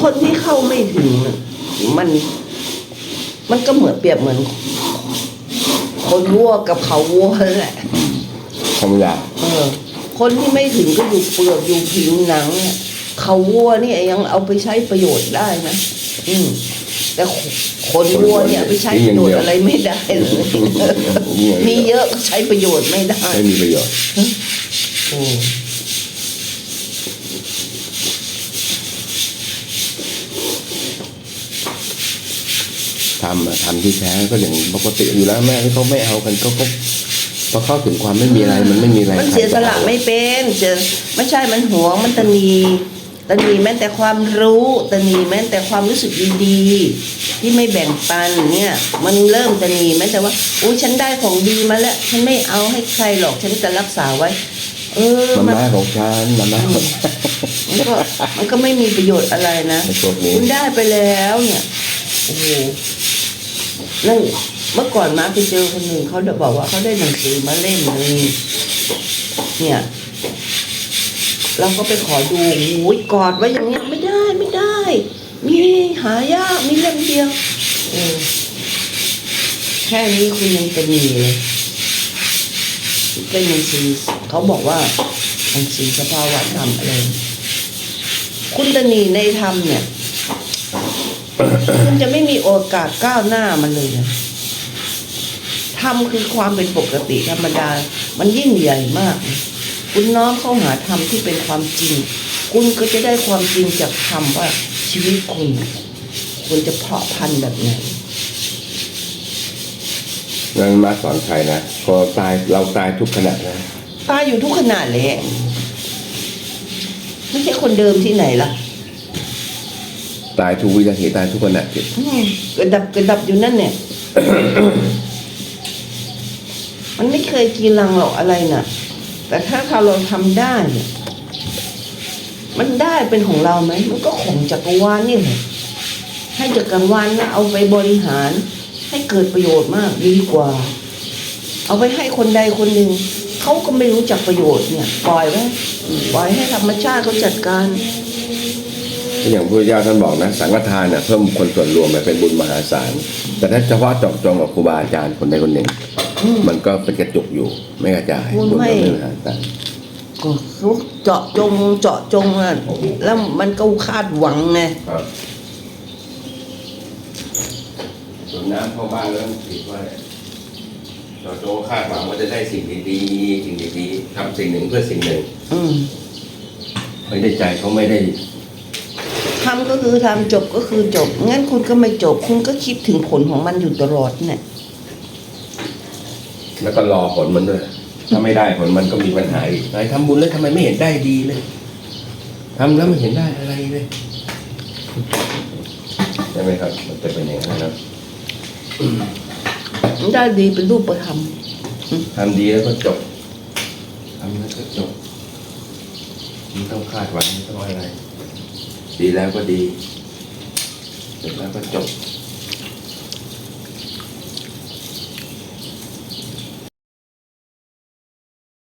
คนที่เข้าไม่ถึงน่ะมัน มันก็เหมือนเปรียบเหมือน คนวัวกับเขาวัวนั่นแหละคำหยาบเออ คนที่ไม่ถึงก็อยู่เปลือกอยู่ผิวหนังเนี่ยเขาวัวเนี่ยยังเอาไปใช้ประโยชน์ได้นะอืมแต่คนวัวเนี่ยเอาไปใช้ประโยชน์อะไรไม่ได้เลยมีเยอะก็ใช้ประโยชน์ไม่ได้ไม่มีประโยชน์ ทำอะทำที่แท้ก็อย่างปกติอยู่แล้วแม่ที่เขาไม่เอากันก็ก็พอเข้าถึงความไม่มีอะไรมันไม่มีอะไรมันเสียสละไม่เป็นเจอไม่ใช่มันหวงมันตะนีตะนีแม้แต่ความรู้ตะนีแม้แต่ความรู้สึกดีๆที่ไม่แบ่งปันเนี่ย มันเริ่มตะนีแม้แต่ว่าอุ้ยฉันได้ของดีมาแล้วฉันไม่เอาให้ใครหรอกฉันจะรักษาไว้เออมันมันมาของฉันมันมาของฉันมันก็มันก็ไม่มีประโยชน์อะไรนะในพวกนี้คุณได้ไปแล้วเนี่ยโอ้โห นั่นเมื่อก่อนมาไปเจอคนหนึ่งเขาบอกว่าเขาได้หนังสือมาเล่มหนึ่งเนี่ย เราก็ไปขอดูโอ้ยกอดไว้อย่างเงี้ยไม่ได้ไม่ได้ มีหายากมีเล่มเดียวแค่นี้คุณยังจะมีเลยเป็นหนังสือเขาบอกว่าหนังสือสภาวะธรรมอะไรคุณตนีในธรรมเนี่ย คุณจะไม่มีโอกาสก้าวหน้ามันเลยนะธรรมคือความเป็นปกติธรรมดา มันยิ่งใหญ่มากนะคุณน้อมเข้าหาธรรมที่เป็นความจริง คุณก็จะได้ความจริงจากธรรมว่าชีวิตคุณคุณจะเพาะพันธุ์แบบไหนนั่นมาสอนใครนะพอตายเราตายทุกขณะนะตายอยู่ทุกขนาดเลยอะไม่ใช่คนเดิมที่ไหนล่ะ ตายทุกวินาทีตายทุกขณะจิตอืมกระดับกระดับอยู่นั่นเนี่ย มันไม่เคยกีรังหรอกอะไรน่ะ แต่ถ้าเราทำได้เนี่ยมันได้เป็นของเราไหม มันก็ของจักรวาลนี่แหละให้จักรวาลนะเอาไปบริหาร ให้เกิดประโยชน์มากดีกว่า เอาไปให้คนใดคนหนึ่งเขาก็ไม่รู้จักประโยชน์เนี่ย ปล่อยไว้ปล่อยให้ธรรมชาติเขาจัดการ อย่างพระเจ้าท่านบอกนะสังฆทานเนี่ยเพิ่มคนส่วนรวมไปเป็นบุญมหาศาลแต่ถ้าเฉพาะเจาะจงกับครูบาอาจารย์คนใดคนหนึ่งอืมมันก็เป็นกระจุกอยู่ไม่กระจายคุณบุญไม่ก็ไม่มหาศาลก็เขาเจาะจงเจาะจงอะแล้วมันก็คาดหวังไงครับส่วนน้ำเข้าบ้านแล้วผิดว่าเจาะจงคาดหวังว่าจะได้สิ่งดีๆสิ่งดีๆทำสิ่งหนึ่งเพื่อสิ่งหนึ่งอืมไม่ได้ใจเขาไม่ได้ ทำก็คือทำจบก็คือจบ งั้นคุณก็ไม่จบ คุณก็คิดถึงผลของมันอยู่ตลอดเนี่ยแล้วก็รอผลมันด้วย ถ้าไม่ได้ผลมันก็มีปัญหาอีกไหนทำบุญแล้วทำไมไม่เห็นได้ดีเลยทำแล้วไม่เห็นได้อะไรเลยใช่ไหมครับ มันจะเป็นอย่างนั้นนะครับมันได้ดีเป็นรูปธรรมทำดีแล้วก็จบทำแล้วก็จบไม่ต้องคาดหวังไม่ต้องอะไร ดีแล้วก็ดีเสร็จแล้วก็จบ